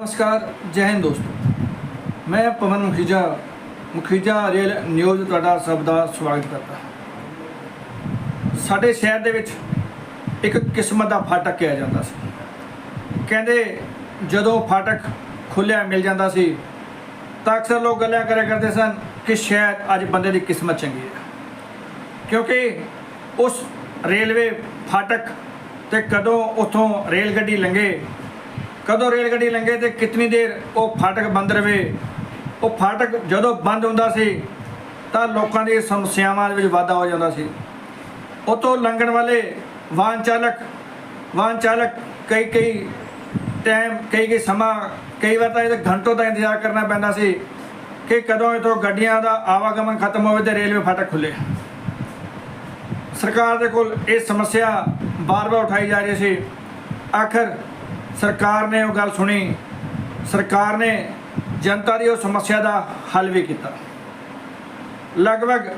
ਨਮਸਕਾਰ, ਜੈ ਹਿੰਦ ਦੋਸਤੋ। ਮੈਂ ਪਵਨ ਮੁਖੀਜਾ ਮੁਖੀਜਾ ਰੇਲ ਨਿਊਜ਼ ਤੁਹਾਡਾ ਸਭ ਦਾ ਸਵਾਗਤ ਕਰਦਾ ਸਾਡੇ ਸ਼ਹਿਰ ਦੇ ਵਿੱਚ ਇੱਕ ਕਿਸਮਤ ਦਾ ਫਾਟਕ ਕਿਹਾ ਜਾਂਦਾ ਸੀ। ਕਹਿੰਦੇ, ਜਦੋਂ ਫਾਟਕ ਖੁੱਲਿਆ ਮਿਲ ਜਾਂਦਾ ਸੀ, ਤਾਂ ਅਕਸਰ ਲੋਕ ਗੱਲਾਂ ਕਰਿਆ ਕਰਦੇ ਸਨ ਕਿ ਸ਼ਾਇਦ ਅੱਜ ਬੰਦੇ ਦੀ ਕਿਸਮਤ ਚੰਗੀ ਹੈ। ਕਿਉਂਕਿ ਉਸ ਰੇਲਵੇ ਫਾਟਕ ਤੇ ਕਦੋਂ ਉਥੋਂ ਰੇਲ ਗੱਡੀ ਲੰਘੇ ਕਦੋਂ ਰੇਲ ਗੱਡੀ ਲੰਘੇ ਤੇ ਕਿੰਨੀ ਦੇਰ ਉਹ ਫਾਟਕ ਬੰਦ ਰਵੇ? ਉਹ ਫਾਟਕ ਜਦੋਂ ਬੰਦ ਹੁੰਦਾ ਸੀ, ਤਾਂ ਲੋਕਾਂ ਦੀ ਸਮੱਸਿਆਵਾਂ ਵਿੱਚ ਵਾਧਾ ਹੋ ਜਾਂਦਾ ਸੀ। ਉਤੋਂ ਲੰਘਣ ਵਾਲੇ ਵਾਹਨ ਚਾਲਕ ਵਾਹਨ ਚਾਲਕ ਕਈ ਕਈ ਟਾਈਮ ਕਈ ਕਈ ਸਮਾਂ, ਕਈ ਵਾਰ ਤਾਂ ਇਹ ਘੰਟੋਂ ਦਾ ਇੰਤਜ਼ਾਰ ਕਰਨਾ ਪੈਂਦਾ ਸੀ ਕਿ ਕਦੋਂ ਇਥੋਂ ਗੱਡੀਆਂ ਦਾ ਆਵਾਗਮਨ ਖਤਮ ਹੋਵੇ ਤੇ ਰੇਲਵੇ ਫਾਟਕ ਖੁੱਲੇ ਸਰਕਾਰ ਦੇ ਕੋਲ ਇਹ ਸਮੱਸਿਆ ਬਾਰ-ਬਾਰ ਉਠਾਈ ਜਾ ਰਹੀ ਸੀ। ਆਖਰ ਸਰਕਾਰ ਨੇ ਉਹ ਗੱਲ ਸੁਣੀ। ਸਰਕਾਰ ਨੇ ਜਨਤਾ ਦੀ ਉਹ ਸਮੱਸਿਆ ਦਾ ਹੱਲ ਵੀ ਕੀਤਾ। ਲਗਭਗ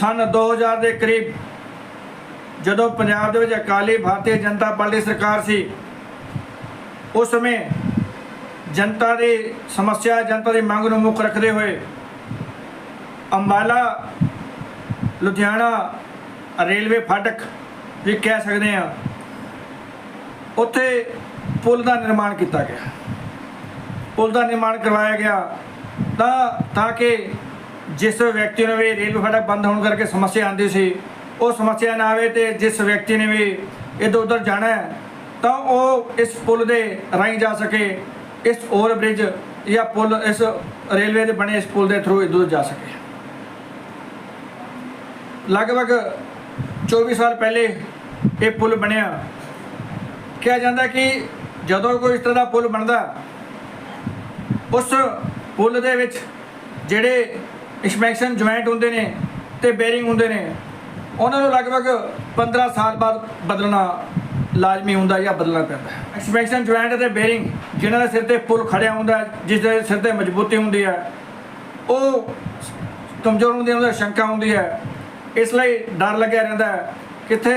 ਸਨ 2000 ਦੇ ਕਰੀਬ ਜਦੋਂ ਪੰਜਾਬ ਦੇ ਵਿੱਚ ਅਕਾਲੀ ਭਾਰਤੀ ਜਨਤਾ ਪਾਰਟੀ ਸਰਕਾਰ ਸੀ, ਉਸ ਸਮੇਂ ਜਨਤਾ ਦੀ ਸਮੱਸਿਆ, ਜਨਤਾ ਦੀ ਮੰਗ ਨੂੰ ਮੁੱਖ ਰੱਖਦੇ ਹੋਏ ਅੰਬਾਲਾ, ਲੁਧਿਆਣਾ, ਰੇਲਵੇ ਫਾਟਕ ਵੀ ਕਹਿ ਸਕਦੇ ਆ ਉੱਥੇ ਪੁਲ ਦਾ ਨਿਰਮਾਣ ਕੀਤਾ ਗਿਆ। ਪੁਲ ਦਾ ਨਿਰਮਾਣ ਕਰਵਾਇਆ ਗਿਆ ਤਾਂ ਤਾਂ ਕਿ ਜਿਸ ਵਿਅਕਤੀ ਨੂੰ ਵੀ ਰੇਲਵੇ ਫਾਟਕ ਬੰਦ ਹੋਣ ਕਰਕੇ ਸਮੱਸਿਆ ਆਉਂਦੀ ਸੀ, ਉਹ ਸਮੱਸਿਆ ਨਾ ਆਵੇ ਤੇ ਜਿਸ ਵਿਅਕਤੀ ਨੇ ਵੀ ਇੱਧਰ ਉੱਧਰ ਜਾਣਾ ਹੈ, ਤਾਂ ਉਹ ਇਸ ਪੁਲ ਦੇ ਰਾਹੀਂ ਜਾ ਸਕੇ, ਇਸ ਓਵਰ ਬ੍ਰਿਜ ਜਾਂ ਪੁਲ, ਇਸ ਰੇਲਵੇ ਦੇ ਬਣੇ ਇਸ ਪੁਲ ਦੇ ਥਰੂ ਇੱਧਰ ਜਾ ਸਕੇ। ਲਗਭਗ 24 ਸਾਲ ਪਹਿਲੇ ਇਹ ਪੁਲ ਬਣਿਆ। ਕਿਹਾ ਜਾਂਦਾ ਕਿ ਜਦੋਂ ਕੋਈ ਇਸ ਤਰ੍ਹਾਂ ਦਾ ਪੁਲ ਬਣਦਾ, ਉਸ ਪੁਲ ਦੇ ਵਿੱਚ ਜਿਹੜੇ ਇਨਸਪੈਕਸ਼ਨ ਜੁਆਇੰਟ ਹੁੰਦੇ ਨੇ ਤੇ ਬੇਰਿੰਗ ਹੁੰਦੇ ਨੇ, ਉਹਨਾਂ ਨੂੰ ਲਗਭਗ 15 ਸਾਲ ਬਾਅਦ ਬਦਲਣਾ ਲਾਜ਼ਮੀ ਹੁੰਦਾ ਜਾਂ ਬਦਲਣਾ ਪੈਂਦਾ ਹੈ। ਇਨਸਪੈਕਸ਼ਨ ਜੁਆਇੰਟ ਅਤੇ ਬੇਰਿੰਗ ਜਿਹਨਾਂ ਦੇ ਸਿਰ ਤੇ ਪੁਲ ਖੜਿਆ ਹੁੰਦਾ, ਜਿਸ ਦੇ ਸਿਰ ਤੇ ਮਜ਼ਬੂਤੀ ਹੁੰਦੀ ਹੈ, ਉਹ ਕਮਜ਼ੋਰ ਹੁੰਦੀ ਹੈ ਉਹਦਾ ਸ਼ੰਕਾ ਹੁੰਦੀ ਹੈ। ਇਸ ਲਈ ਡਰ ਲੱਗਿਆ ਰਹਿੰਦਾ ਕਿੱਥੇ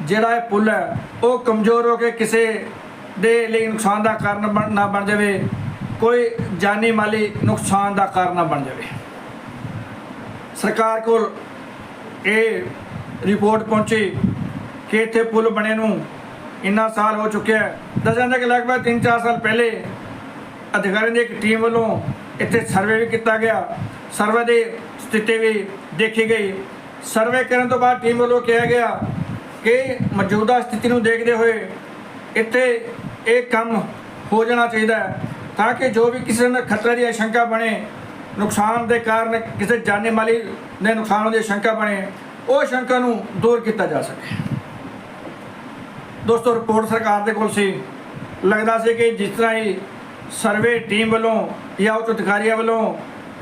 ਜਿਹੜਾ ਇਹ ਪੁਲ ਹੈ, ਉਹ ਕਮਜ਼ੋਰ ਹੋ ਕੇ ਕਿਸੇ ਦੇ ਲਈ ਨੁਕਸਾਨ ਦਾ ਕਾਰਨ ਬਣ- ਨਾ ਬਣ ਜਾਵੇ, ਕੋਈ ਜਾਨੀ ਮਾਲੀ ਨੁਕਸਾਨ ਦਾ ਕਾਰਨ ਨਾ ਬਣ ਜਾਵੇ। ਸਰਕਾਰ ਕੋਲ ਇਹ ਰਿਪੋਰਟ ਪਹੁੰਚੀ ਕਿ ਇੱਥੇ ਪੁਲ ਬਣੇ ਨੂੰ ਇੰਨਾ ਸਾਲ ਹੋ ਚੁੱਕਿਆ ਹੈ। ਦੱਸਿਆ ਜਾਂਦਾ ਕਿ ਲਗਭਗ 3-4 ਸਾਲ ਪਹਿਲੇ ਅਧਿਕਾਰੀਆਂ ਦੀ ਇੱਕ ਟੀਮ ਵੱਲੋਂ ਇੱਥੇ ਸਰਵੇ ਵੀ ਕੀਤਾ ਗਿਆ। ਸਰਵੇ ਦੀ ਸਥਿਤੀ ਵੀ ਦੇਖੀ ਗਈ। ਸਰਵੇ ਕਰਨ ਤੋਂ ਬਾਅਦ ਟੀਮ ਵੱਲੋਂ ਕਿਹਾ ਗਿਆ ਕਿ ਮੌਜੂਦਾ ਸਥਿਤੀ ਨੂੰ ਦੇਖਦੇ ਹੋਏ ਇੱਥੇ ਇਹ ਕੰਮ ਹੋ ਜਾਣਾ ਚਾਹੀਦਾ ਹੈ ਤਾਂ ਕਿ ਜੋ ਵੀ ਕਿਸੇ ਨੂੰ ਖਤਰੇ ਦੀ ਆਸ਼ੰਕਾ ਬਣੇ, ਨੁਕਸਾਨ ਦੇ ਕਾਰਨ ਕਿਸੇ ਜਾਨੀ ਮਾਲੀ ਦੇ ਨੁਕਸਾਨ ਦੀ ਆਸ਼ੰਕਾ ਬਣੇ, ਉਹ ਆਸ਼ੰਕਾ ਨੂੰ ਦੂਰ ਕੀਤਾ ਜਾ ਸਕੇ। ਦੋਸਤੋ, ਰਿਪੋਰਟ ਸਰਕਾਰ ਦੇ ਕੋਲ ਸੀ। ਲੱਗਦਾ ਸੀ ਕਿ ਜਿਸ ਤਰ੍ਹਾਂ ਹੀ ਸਰਵੇ ਟੀਮ ਵੱਲੋਂ ਜਾਂ ਉੱਚ ਅਧਿਕਾਰੀਆਂ ਵੱਲੋਂ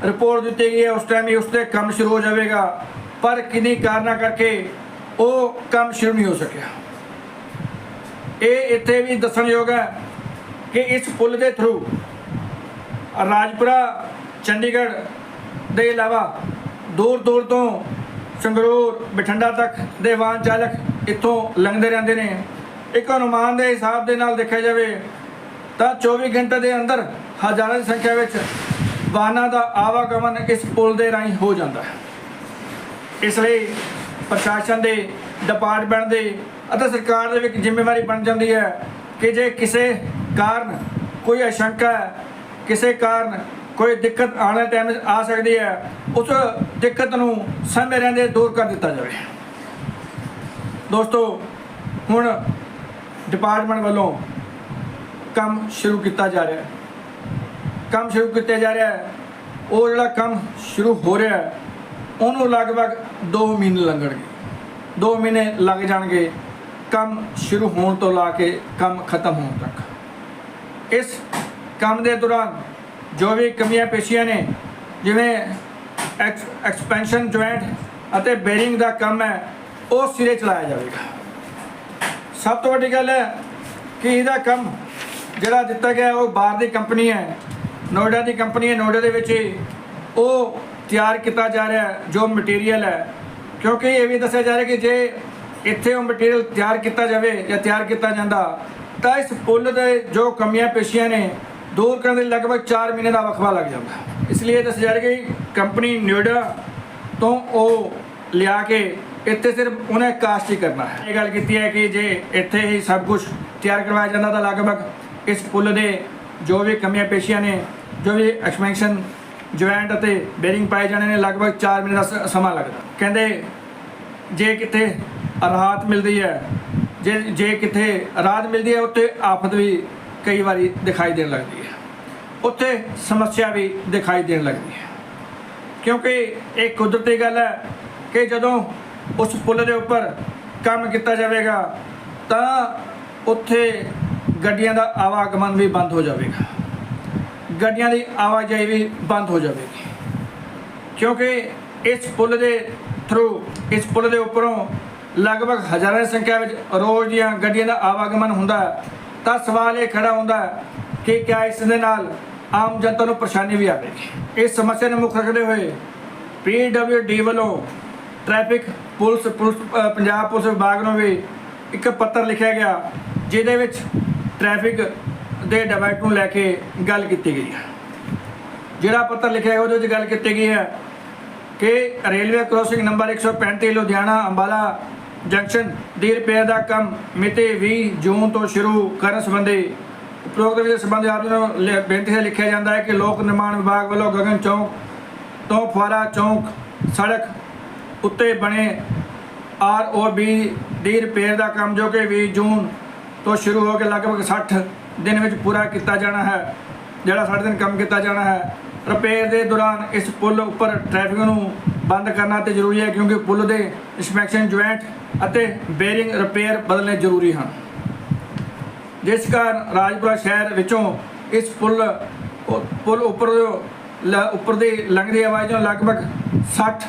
ਰਿਪੋਰਟ ਦਿੱਤੀ ਗਈ ਹੈ, ਉਸ ਟਾਈਮ ਹੀ ਉਸ ਤੇ ਕੰਮ ਸ਼ੁਰੂ ਹੋ ਜਾਵੇਗਾ। ਪਰ ਕਿੰਨੀ ਕਾਰਨਾਂ ਕਰਕੇ ਉਹ ਕੰਮ ਸ਼ੁਰੂ ਨਹੀਂ ਹੋ ਸਕਿਆ। ਇਹ ਇੱਥੇ ਵੀ ਦੱਸਣਯੋਗ ਹੈ ਕਿ ਇਸ ਪੁਲ ਦੇ ਥਰੂ ਰਾਜਪੁਰਾ, ਚੰਡੀਗੜ੍ਹ ਦੇ ਇਲਾਵਾ ਦੂਰ ਦੂਰ ਤੋਂ ਸੰਗਰੂਰ, ਬਠਿੰਡਾ ਤੱਕ ਦੇ ਵਾਹਨ ਚਾਲਕ ਇੱਥੋਂ ਲੰਘਦੇ ਰਹਿੰਦੇ ਨੇ। ਇੱਕ ਅਨੁਮਾਨ ਦੇ ਹਿਸਾਬ ਦੇ ਨਾਲ ਦੇਖਿਆ ਜਾਵੇ ਤਾਂ 24 ਘੰਟੇ ਦੇ ਅੰਦਰ ਹਜ਼ਾਰਾਂ ਦੀ ਸੰਖਿਆ ਵਿੱਚ ਵਾਹਨਾਂ ਦਾ ਆਵਾਗਮਨ ਇਸ ਪੁਲ ਦੇ ਰਾਹੀਂ ਹੋ ਜਾਂਦਾ ਹੈ। ਇਸ ਲਈ ਪ੍ਰਸ਼ਾਸਨ ਦੇ ਡਿਪਾਰਟਮੈਂਟ ਦੇ ਅਤੇ ਸਰਕਾਰ ਦੇ ਵੀ ਇੱਕ ਜ਼ਿੰਮੇਵਾਰੀ ਬਣ ਜਾਂਦੀ ਹੈ ਕਿ ਜੇ ਕਿਸੇ ਕਾਰਨ ਕੋਈ ਆਸ਼ੰਕਾ ਹੈ, ਕਿਸੇ ਕਾਰਨ ਕੋਈ ਦਿੱਕਤ ਆਉਣ ਦੇ ਟਾਈਮ ਆ ਸਕਦੀ ਹੈ, ਉਸ ਦਿੱਕਤ ਨੂੰ ਸਮੇਂ ਰਹਿੰਦੇ ਦੂਰ ਕਰ ਦਿੱਤਾ ਜਾਵੇ। ਦੋਸਤੋ, ਹੁਣ ਡਿਪਾਰਟਮੈਂਟ ਵੱਲੋਂ ਕੰਮ ਸ਼ੁਰੂ ਕੀਤਾ ਜਾ ਰਿਹਾ ਹੈ। ਕੰਮ ਸ਼ੁਰੂ ਕੀਤਾ ਜਾ ਰਿਹਾ ਹੈ। ਉਹ ਜਿਹੜਾ ਕੰਮ ਸ਼ੁਰੂ ਹੋ ਰਿਹਾ ਹੈ ਉਹਨੂੰ ਲਗਭਗ 2 ਮਹੀਨੇ ਲੰਘਣਗੇ। 2 ਮਹੀਨੇ ਲੱਗ ਜਾਣਗੇ। ਕੰਮ ਸ਼ੁਰੂ ਹੋਣ ਤੋਂ ਲਾ ਕੇ ਕੰਮ ਖਤਮ ਹੋਣ ਤੱਕ। ਇਸ ਕੰਮ ਦੇ ਦੌਰਾਨ ਜੋ ਵੀ ਕਮੀਆਂ ਪੇਸ਼ੀਆਂ ਨੇ, ਜਿਵੇਂ ਐਕਸਪੈਂਸ਼ਨ ਜੁਆਇੰਟ ਅਤੇ ਬੇਰਿੰਗ ਦਾ ਕੰਮ ਹੈ, ਉਹ ਸਿਰੇ ਚਲਾਇਆ ਜਾਵੇਗਾ। ਸਭ ਤੋਂ ਵੱਡੀ ਗੱਲ ਹੈ ਕਿ ਇਹਦਾ ਕੰਮ ਜਿਹੜਾ ਦਿੱਤਾ ਗਿਆ ਉਹ ਬਾਹਰ ਦੀ ਕੰਪਨੀ ਹੈ, ਨੋਇਡਾ ਦੀ ਕੰਪਨੀ ਹੈ, ਨੋਇਡਾ ਦੇ ਵਿੱਚ ਹੀ ਉਹ ਤਿਆਰ ਕੀਤਾ ਜਾ ਰਿਹਾ ਹੈ, ਜੋ ਮਟੀਰੀਅਲ ਹੈ। ਕਿਉਂਕਿ ਇਹ ਵੀ ਦੱਸਿਆ ਜਾ ਰਿਹਾ ਕਿ ਜੇ ਇੱਥੇ ਉਹ ਮਟੀਰੀਅਲ ਤਿਆਰ ਕੀਤਾ ਜਾਵੇ ਜਾਂ ਤਿਆਰ ਕੀਤਾ ਜਾਂਦਾ, ਤਾਂ ਇਸ ਪੁੱਲ ਦੇ ਜੋ ਕਮੀਆਂ ਪੇਸ਼ੀਆਂ ਨੇ, ਦੂਰ ਕਰਨ ਦੇ ਲਗਭਗ 4 ਮਹੀਨੇ ਦਾ ਵਕਫਾ ਲੱਗ ਜਾਂਦਾ ਇਸ ਲਈ ਇਹ ਦੱਸਿਆ ਜਾ ਰਿਹਾ ਕਿ ਕੰਪਨੀ ਨੋਇਡਾ ਤੋਂ ਉਹ ਲਿਆ ਕੇ ਇੱਥੇ ਸਿਰਫ ਉਹਨੇ ਕਾਸਟ ਹੀ ਕਰਨਾ ਹੈ। ਇਹ ਗੱਲ ਕੀਤੀ ਹੈ ਕਿ ਜੇ ਇੱਥੇ ਹੀ ਸਭ ਕੁਝ ਤਿਆਰ ਕਰਵਾਇਆ ਜਾਂਦਾ, ਤਾਂ ਲਗਭਗ ਇਸ ਪੁੱਲ ਦੇ ਜੋ ਵੀ ਕਮੀਆਂ ਪੇਸ਼ੀਆਂ ਨੇ, ਜੋ ਵੀ ਐਕਸਪੈਂਸ਼ਨ ਜੁਆਇੰਟ ਅਤੇ ਬੇਰਿੰਗ ਪਾਏ ਜਾਣੇ ਨੇ, ਲਗਭਗ 4 ਮਹੀਨੇ ਦਾ ਸ- ਸਮਾਂ ਲੱਗਦਾ। ਕਹਿੰਦੇ, ਜੇ ਕਿਤੇ ਰਾਹਤ ਮਿਲਦੀ ਹੈ, ਜੇ ਜੇ ਕਿਤੇ ਰਾਹਤ ਮਿਲਦੀ ਹੈ, ਉੱਥੇ ਆਫਤ ਵੀ ਕਈ ਵਾਰੀ ਦਿਖਾਈ ਦੇਣ ਲੱਗਦੀ ਹੈ। ਉੱਥੇ ਸਮੱਸਿਆ ਵੀ ਦਿਖਾਈ ਦੇਣ ਲੱਗਦੀ ਹੈ। ਕਿਉਂਕਿ ਇਹ ਕੁਦਰਤੀ ਗੱਲ ਹੈ ਕਿ ਜਦੋਂ ਉਸ ਪੁਲ ਦੇ ਉੱਪਰ ਕੰਮ ਕੀਤਾ ਜਾਵੇਗਾ, ਤਾਂ ਉੱਥੇ ਗੱਡੀਆਂ ਦਾ ਆਵਾਗਮਨ ਵੀ ਬੰਦ ਹੋ ਜਾਵੇਗਾ। ਗੱਡੀਆਂ ਦੀ ਆਵਾਜਾਈ ਵੀ ਬੰਦ ਹੋ ਜਾਵੇਗੀ। ਕਿਉਂਕਿ ਇਸ ਪੁਲ ਦੇ ਥਰੂ ਇਸ ਪੁਲ ਦੇ ਉੱਪਰੋਂ ਲਗਭਗ ਹਜ਼ਾਰਾਂ ਦੀ ਸੰਖਿਆ ਵਿੱਚ ਰੋਜ਼ ਦੀਆਂ ਗੱਡੀਆਂ ਦਾ ਆਵਾਗਮਨ ਹੁੰਦਾ ਤਾਂ ਸਵਾਲ ਇਹ ਖੜਾ ਹੁੰਦਾ ਕਿ ਕਿਆ ਇਸ ਦੇ ਨਾਲ ਆਮ ਜਨਤਾ ਨੂੰ ਪਰੇਸ਼ਾਨੀ ਵੀ ਆਵੇਗੀ? ਇਸ ਸਮੱਸਿਆ ਨੂੰ ਮੁੱਖ ਰੱਖਦੇ ਹੋਏ ਪੀਡਬਲਯੂਡੀ ਵੱਲੋਂ traffic police police Punjab police ਵਿਭਾਗ ਨੂੰ ਵੀ ਇੱਕ ਪੱਤਰ ਲਿਖਿਆ ਗਿਆ, ਜਿਹਦੇ ਵਿੱਚ ਟ੍ਰੈਫਿਕ ਦੇ ਡਿਵਾਈਡ ਨੂੰ ਲੈ ਕੇ ਗੱਲ ਕੀਤੀ ਗਈ ਹੈ। ਜਿਹੜਾ ਪੱਤਰ ਲਿਖਿਆ ਗਿਆ, ਉਹਦੇ ਵਿੱਚ ਗੱਲ ਕੀਤੀ ਗਈ ਹੈ ਕਿ railway crossing number 135 Ludhiana, Ambala junction ਦੀ ਰਿਪੇਅਰ ਦਾ ਕੰਮ ਮਿਤੀ 20 ਜੂਨ ਤੋਂ ਸ਼ੁਰੂ ਕਰਨ ਸੰਬੰਧੀ ਪ੍ਰੋਗਰਾਮ ਦੇ ਸੰਬੰਧ ਆਪ ਨੂੰ ਬੇਨਤੀ ਹੈ ਲਿਖਿਆ ਜਾਂਦਾ ਹੈ ਕਿ ਲੋਕ ਨਿਰਮਾਣ ਵਿਭਾਗ ਵੱਲੋਂ ਗਗਨ ਚੌਂਕ ਤੋਂ ਫੁਆਰਾ ਚੌਂਕ ਸੜਕ ਉੱਤੇ ਬਣੇ ਆਰ ਓ ਬੀ ਦੀ ਰਿਪੇਅਰ ਦਾ ਕੰਮ ਜੋ ਕਿ 20 ਜੂਨ ਤੋਂ ਸ਼ੁਰੂ ਹੋ ਕੇ ਲਗਭਗ 60 ਦਿਨ ਵਿੱਚ ਪੂਰਾ ਕੀਤਾ ਜਾਣਾ ਹੈ, ਜਿਹੜਾ 60 ਦਿਨ ਕੰਮ ਕੀਤਾ ਜਾਣਾ ਹੈ ਰਿਪੇਅਰ ਦੇ ਦੌਰਾਨ ਇਸ ਪੁਲ ਉੱਪਰ ਟ੍ਰੈਫਿਕ ਨੂੰ ਬੰਦ ਕਰਨਾ ਤੇ ਜ਼ਰੂਰੀ ਹੈ ਕਿਉਂਕਿ ਪੁਲ ਦੇ ਇੰਸਪੈਕਸ਼ਨ ਜੁਆਇੰਟ ਅਤੇ ਬੇਰਿੰਗ ਰਿਪੇਅਰ ਬਦਲਣੇ ਜ਼ਰੂਰੀ ਹਨ। ਜਿਸ ਕਾਰਨ ਰਾਜਪੁਰਾ ਸ਼ਹਿਰ ਵਿੱਚੋਂ ਇਸ ਪੁਲ ਪੁਲ ਉੱਪਰ ਲ- ਉੱਪਰ ਦੀ ਲੰਘਦੀ ਆਵਾਜ਼ ਨੂੰ ਲਗਭਗ 60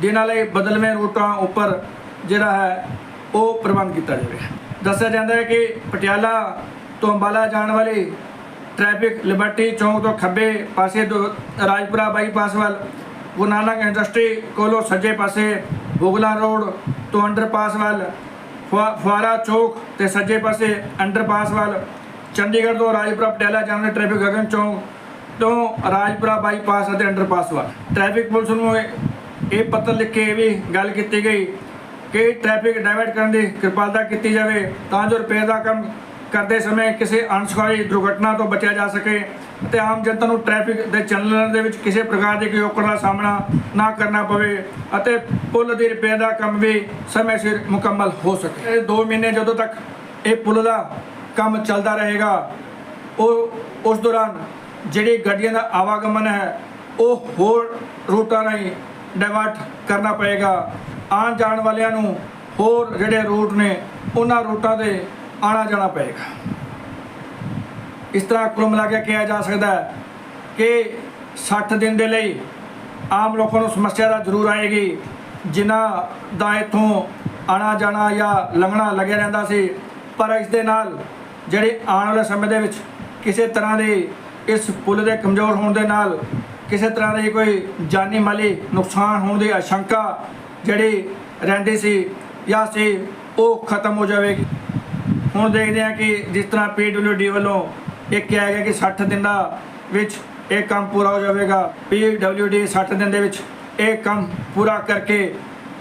ਦਿਨਾਂ ਲਈ ਬਦਲਵੇਂ ਰੂਟਾਂ ਉੱਪਰ ਜਿਹੜਾ ਹੈ, ਉਹ ਪ੍ਰਬੰਧ ਕੀਤਾ ਜਾਵੇ ਦੱਸਿਆ ਜਾਂਦਾ ਹੈ ਕਿ ਪਟਿਆਲਾ ਤੋਂ ਅੰਬਾਲਾ ਜਾਣ ਵਾਲੀ ਟ੍ਰੈਫਿਕ ਲਿਬਰਟੀ ਚੌਂਕ ਤੋਂ ਖੱਬੇ ਪਾਸੇ ਤੋਂ ਰਾਜਪੁਰਾ ਬਾਈਪਾਸ ਵੱਲ, ਗੁਰੂ ਨਾਨਕ ਇੰਡਸਟਰੀ ਕੋਲੋਂ ਸੱਜੇ ਪਾਸੇ ਬੁਗਲਾ ਰੋਡ ਤੋਂ ਅੰਡਰਪਾਸ ਵੱਲ, ਫੁਆ- ਫੁਆਰਾ ਚੌਕ ਤੇ ਸੱਜੇ ਪਾਸੇ ਅੰਡਰਪਾਸ ਵੱਲ, ਚੰਡੀਗੜ੍ਹ ਤੋਂ ਰਾਜਪੁਰਾ ਪਟਿਆਲਾ ਜਾਣ ਵਾਲੀ ਟ੍ਰੈਫਿਕ ਗਗਨ ਚੌਂਕ ਤੋਂ ਰਾਜਪੁਰਾ ਬਾਈਪਾਸ ਅਤੇ ਅੰਡਰਪਾਸ ਵੱਲ। ਟ੍ਰੈਫਿਕ ਪੁਲਿਸ ਨੂੰ ਇਹ- ਪੱਤਰ ਲਿਖ ਕੇ ਇਹ ਵੀ ਗੱਲ ਕੀਤੀ ਗਈ ਕਿ ਟ੍ਰੈਫਿਕ ਡਾਇਵਰਟ ਕਰਨ ਦੀ ਕਿਰਪਾਲਤਾ ਕੀਤੀ ਜਾਵੇ ਤਾਂ ਜੋ ਰੁਪਏ ਦਾ ਕੰਮ ਕਰਦੇ ਸਮੇਂ ਕਿਸੇ ਅਣਸੁਖਾਵੀ ਦੁਰਘਟਨਾ ਤੋਂ ਬਚਿਆ ਜਾ ਸਕੇ ਅਤੇ ਆਮ ਜਨਤਾ ਨੂੰ ਟ੍ਰੈਫਿਕ ਦੇ ਚੱਲਣ ਦੇ ਵਿੱਚ ਕਿਸੇ ਪ੍ਰਕਾਰ ਦੀ ਕੋਈ ਔਕੜ ਦਾ ਸਾਹਮਣਾ ਨਾ ਕਰਨਾ ਪਵੇ ਅਤੇ ਪੁਲ ਦੀ ਰਿਪੇਅਰ ਦਾ ਕੰਮ ਵੀ ਸਮੇਂ ਸਿਰ ਮੁਕੰਮਲ ਹੋ ਸਕੇ। ਇਹ 2 ਮਹੀਨੇ ਜਦੋਂ ਤੱਕ ਇਹ ਪੁਲ ਦਾ ਕੰਮ ਚੱਲਦਾ ਰਹੇਗਾ, ਉਹ ਉਸ ਦੌਰਾਨ ਜਿਹੜੀ ਗੱਡੀਆਂ ਦਾ ਆਵਾਗਮਨ ਹੈ, ਉਹ ਹੋਰ ਰੂਟਾਂ ਰਾਹੀਂ ਡਾਇਵਰਟ ਕਰਨਾ ਪਏਗਾ। ਆਉਣ ਜਾਣ ਵਾਲਿਆਂ ਨੂੰ ਹੋਰ ਜਿਹੜੇ ਰੂਟ ਨੇ, ਉਹਨਾਂ ਰੂਟਾਂ ਦੇ ਆਣਾ ਜਾਣਾ ਪਏਗਾ। ਇਸ ਤਰ੍ਹਾਂ ਕੁੱਲ ਮਿਲਾ ਕੇ ਕਿਹਾ ਜਾ ਸਕਦਾ ਹੈ ਕਿ 60 ਦਿਨ ਦੇ ਲਈ ਆਮ ਲੋਕਾਂ ਨੂੰ ਸਮੱਸਿਆ ਦਾ ਜ਼ਰੂਰ ਆਏਗੀ। ਜਿਨ੍ਹਾਂ ਦਾ ਇੱਥੋਂ ਆਣਾ ਜਾਣਾ ਜਾਂ ਲੰਘਣਾ ਲੱਗਿਆ ਰਹਿੰਦਾ ਸੀ, ਪਰ ਇਸ ਦੇ ਨਾਲ ਜਿਹੜੇ ਆਉਣ ਵਾਲੇ ਸਮੇਂ ਦੇ ਵਿੱਚ ਕਿਸੇ ਤਰ੍ਹਾਂ ਦੇ ਇਸ ਪੁਲ ਦੇ ਕਮਜ਼ੋਰ ਹੋਣ ਦੇ ਨਾਲ ਕਿਸੇ ਤਰ੍ਹਾਂ ਦੀ ਕੋਈ ਜਾਨੀ ਮਾਲੀ ਨੁਕਸਾਨ ਹੋਣ ਦੀ ਆਸ਼ੰਕਾ ਜਿਹੜੀ ਰਹਿੰਦੀ ਸੀ ਜਾਂ ਸੀ, ਉਹ ਖਤਮ ਹੋ ਜਾਵੇਗੀ। ਹੁਣ ਦੇਖਦੇ ਹਾਂ ਕਿ ਜਿਸ ਤਰ੍ਹਾਂ ਪੀਡਬਲਯੂਡੀ ਵੱਲੋਂ ਇਹ ਕਿਹਾ ਗਿਆ ਕਿ 60 ਦਿਨਾਂ ਵਿੱਚ ਇਹ ਕੰਮ ਪੂਰਾ ਹੋ ਜਾਵੇਗਾ। ਪੀਡਬਲਯੂਡੀ 60 ਦਿਨ ਦੇ ਵਿੱਚ ਇਹ ਕੰਮ ਪੂਰਾ ਕਰਕੇ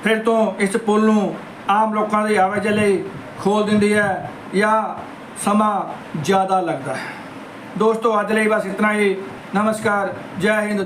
ਫਿਰ ਤੋਂ ਇਸ ਪੁਲ ਨੂੰ ਆਮ ਲੋਕਾਂ ਦੀ ਆਵਾਜਾਈ ਲਈ ਖੋਲ ਦਿੰਦੀ ਹੈ ਜਾਂ ਸਮਾਂ ਜ਼ਿਆਦਾ ਲੱਗਦਾ ਹੈ। ਦੋਸਤੋ, ਅੱਜ ਲਈ ਬਸ ਇਤਨਾ ਹੀ। ਨਮਸਕਾਰ। ਜੈ ਹਿੰਦ।